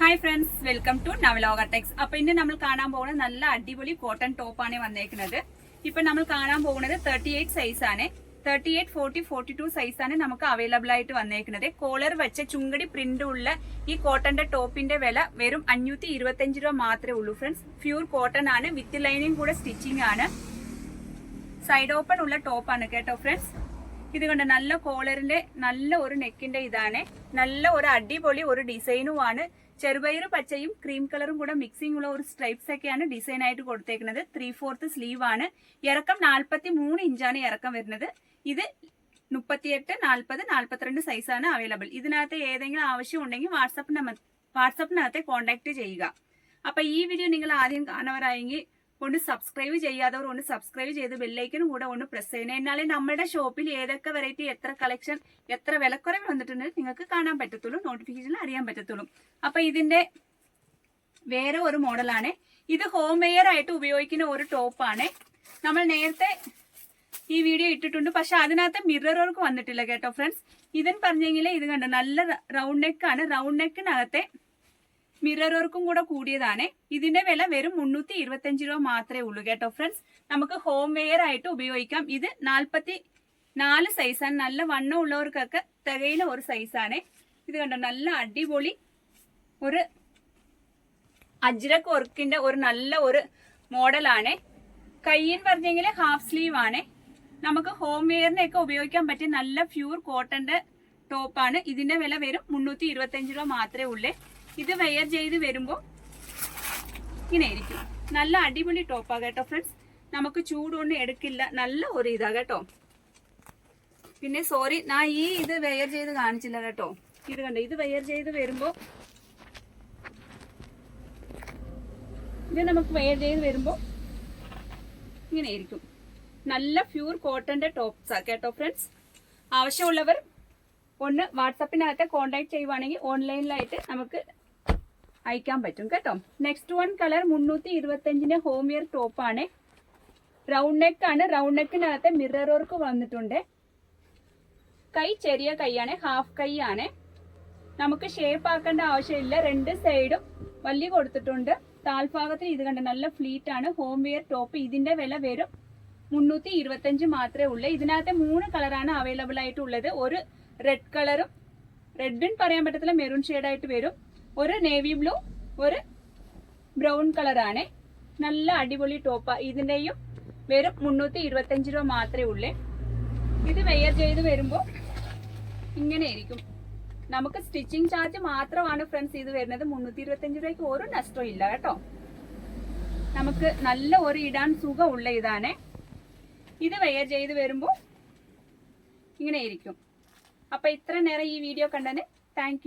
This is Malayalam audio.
Hi friends welcome to Navaloka techs അപ്പൊ ഇന്ന് നമ്മൾ കാണാൻ പോകുന്നത് നല്ല അടിപൊളി കോട്ടൺ ടോപ്പാണ് വന്നേക്കുന്നത്. ഇപ്പൊ നമ്മൾ കാണാൻ പോകുന്നത് തേർട്ടി എയ്റ്റ് സൈസ് ആണ്. Thirty eight forty forty two size ആണ് നമുക്ക് അവൈലബിൾ ആയിട്ട് വന്നേക്കുന്നത്. കോളർ വെച്ച ചുങ്കടി പ്രിന്റ് ഉള്ള ഈ കോട്ടന്റെ ടോപ്പിന്റെ വില വെറും അഞ്ഞൂറ്റി ഇരുപത്തി രൂപ മാത്രമേ ഉള്ളൂ ഫ്രണ്ട്സ് പ്യൂർ കോട്ടൺ ആണ് വിത്ത് ലൈനിങ് കൂടെ സ്റ്റിച്ചിങ് ആണ്. സൈഡ് ഓപ്പൺ ഉള്ള ടോപ്പാണ് കേട്ടോ ഫ്രണ്ട്സ് ഇത് കണ്ട് നല്ല കോളറിന്റെ നല്ല ഒരു നെക്കിന്റെ ഇതാണ്. നല്ല ഒരു അടിപൊളി ഒരു ഡിസൈനുമാണ് ചെറുപയർ പച്ചയും ക്രീം കളറും കൂടെ മിക്സിംഗ് ഉള്ള ഒരു സ്ട്രൈപ്സ് ഒക്കെയാണ് ഡിസൈൻ ആയിട്ട് കൊടുത്തേക്കുന്നത്. ത്രീ ഫോർത്ത് സ്ലീവ് ആണ്. ഇറക്കം നാൽപ്പത്തി മൂന്ന് ഇഞ്ചാണ് ഇറക്കം വരുന്നത്. ഇത് മുപ്പത്തിയെട്ട് നാൽപ്പത് നാൽപ്പത്തിരണ്ട് സൈസാണ് അവൈലബിൾ ഇതിനകത്ത് ഏതെങ്കിലും ആവശ്യം ഉണ്ടെങ്കിൽ വാട്സപ്പ് വാട്സപ്പിനകത്ത് കോൺടാക്ട് ചെയ്യുക. അപ്പൊ ഈ വീഡിയോ നിങ്ങൾ ആദ്യം കാണുന്നവരായെങ്കിൽ ഒന്ന് സബ്സ്ക്രൈബ് ചെയ്യാത്തവർ ഒന്ന് സബ്സ്ക്രൈബ് ചെയ്ത് ബെല്ലൈക്കനും കൂടെ ഒന്ന് പ്രസ് ചെയ്യണം. എന്നാലേ നമ്മുടെ ഷോപ്പിൽ ഏതൊക്കെ വെറൈറ്റി എത്ര കളക്ഷൻ എത്ര വിലക്കുറവ് വന്നിട്ടുണ്ട് നിങ്ങൾക്ക് കാണാൻ പറ്റത്തുള്ളൂ നോട്ടിഫിക്കേഷനിൽ അറിയാൻ പറ്റത്തുള്ളൂ. അപ്പൊ ഇതിന്റെ വേറെ ഒരു മോഡലാണ് ഇത് ഹോം വെയർ ആയിട്ട് ഉപയോഗിക്കുന്ന ഒരു ടോപ്പാണ് നമ്മൾ നേരത്തെ ഈ വീഡിയോ ഇട്ടിട്ടുണ്ട്. പക്ഷെ അതിനകത്ത് മിറർ വന്നിട്ടില്ല കേട്ടോ ഫ്രണ്ട്സ് ഇതെന്ന് പറഞ്ഞെങ്കിൽ ഇത് കണ്ടോ നല്ല റൗണ്ട് നെക്കാണ് റൗണ്ട് നെക്കിനകത്തെ മിറർ വർക്കും കൂടെ കൂടിയതാണ്. ഇതിന്റെ വില വെറും മുന്നൂറ്റി ഇരുപത്തഞ്ച് രൂപ മാത്രമേ ഉള്ളൂ കേട്ടോ ഫ്രണ്ട്സ് നമുക്ക് ഹോം വെയർ ആയിട്ട് ഉപയോഗിക്കാം. ഇത് നാൽപ്പത്തി നാല് സൈസാണ് നല്ല വണ്ണം ഉള്ളവർക്കൊക്കെ തികയിലെ ഒരു സൈസാണ് ഇത് കണ്ടോ? നല്ല അടിപൊളി ഒരു അജ്രക് വർക്കിന്റെ ഒരു നല്ല ഒരു മോഡലാണ് കയ്യിൽ പറഞ്ഞെങ്കിൽ ഹാഫ് സ്ലീവ് ആണ്. നമുക്ക് ഹോം വെയറിനൊക്കെ ഉപയോഗിക്കാൻ പറ്റിയ നല്ല പ്യൂർ കോട്ടന്റെ ടോപ്പാണ് ഇതിന്റെ വില വരും മുന്നൂറ്റി ഇരുപത്തഞ്ച് രൂപ മാത്രമേ ഉള്ളേ. ഇത് വെയർ ചെയ്ത് വരുമ്പോൾ ഇങ്ങനെ ആയിരിക്കും നല്ല അടിപൊളി ടോപ്പാ കേട്ടോ ഫ്രണ്ട്സ് നമുക്ക് ചൂടൊന്നും എടുക്കില്ല. നല്ല ഒരു ഇതാ കേട്ടോ. പിന്നെ സോറി ഞാൻ ഈ ഇത് വെയർ ചെയ്ത് കാണിച്ചില്ല കേട്ടോ. ഇത് കണ്ടോ? ഇത് വെയർ ചെയ്ത് വരുമ്പോൾ ഇത് നമുക്ക് വെയർ ചെയ്ത് വരുമ്പോ ഇങ്ങനെ ആയിരിക്കും നല്ല പ്യൂർ കോട്ടന്റെ ടോപ്സാ കേട്ടോ ഫ്രണ്ട്സ് ആവശ്യമുള്ളവർ ഒന്ന് വാട്സപ്പിനകത്ത് കോണ്ടാക്ട് ചെയ്യുവാണെങ്കിൽ ഓൺലൈനിലായിട്ട് നമുക്ക് അയക്കാൻ പറ്റും കേട്ടോ. നെക്സ്റ്റ് വൺ കളർ മുന്നൂറ്റി ഇരുപത്തഞ്ചിന്റെ ഹോം വെയർ ടോപ്പാണ് റൗണ്ട് നെക്ക് ആണ്. റൗണ്ട് നെക്കിനകത്ത് മിറർ വർക്ക് വന്നിട്ടുണ്ട്. കൈ ചെറിയ കൈയാണ് ഹാഫ് കൈ ആണ്. നമുക്ക് ഷേപ്പ് ആക്കേണ്ട ആവശ്യമില്ല. രണ്ട് സൈഡും വലിയ കൊടുത്തിട്ടുണ്ട്. താൽഭാഗത്തിൽ ഇത് കണ്ട നല്ല ഫ്ലീറ്റ് ആണ്. ഹോം വെയർ ടോപ്പ് ഇതിന്റെ വില വരും മുന്നൂറ്റി ഇരുപത്തഞ്ച് മാത്രമേ ഉള്ളൂ. ഇതിനകത്ത് മൂന്ന് കളറാണ് അവൈലബിൾ ആയിട്ടുള്ളത്. ഒരു റെഡ് കളറും റെഡും പറയാൻ പറ്റത്തില്ല മെറൂൺ ഷെയ്ഡായിട്ട് വരും. ഒരു നേവി ബ്ലൂ ഒരു ബ്രൗൺ കളറാണ് നല്ല അടിപൊളി ടോപ്പാ ഇതിന്റെയും വെറും മുന്നൂറ്റി ഇരുപത്തഞ്ച് രൂപ മാത്രമേ ഉള്ളേ. ഇത് വെയർ ചെയ്ത് വരുമ്പോൾ ഇങ്ങനെ ആയിരിക്കും നമുക്ക് സ്റ്റിച്ചിങ് ചാർജ് മാത്രമാണ് ഫ്രണ്ട്സ് ഇത് വരുന്നത്. മുന്നൂറ്റി ഇരുപത്തഞ്ച് രൂപയ്ക്ക് ഒരു നഷ്ടവും ഇല്ല കേട്ടോ. നമുക്ക് നല്ല ഒരു ഇടാൻ ഉള്ള ഇതാണ്. ഇത് വെയർ ചെയ്ത് വരുമ്പോൾ ഇങ്ങനെ ആയിരിക്കും അപ്പൊ ഇത്ര നേരം ഈ വീഡിയോ കണ്ടതിന് താങ്ക്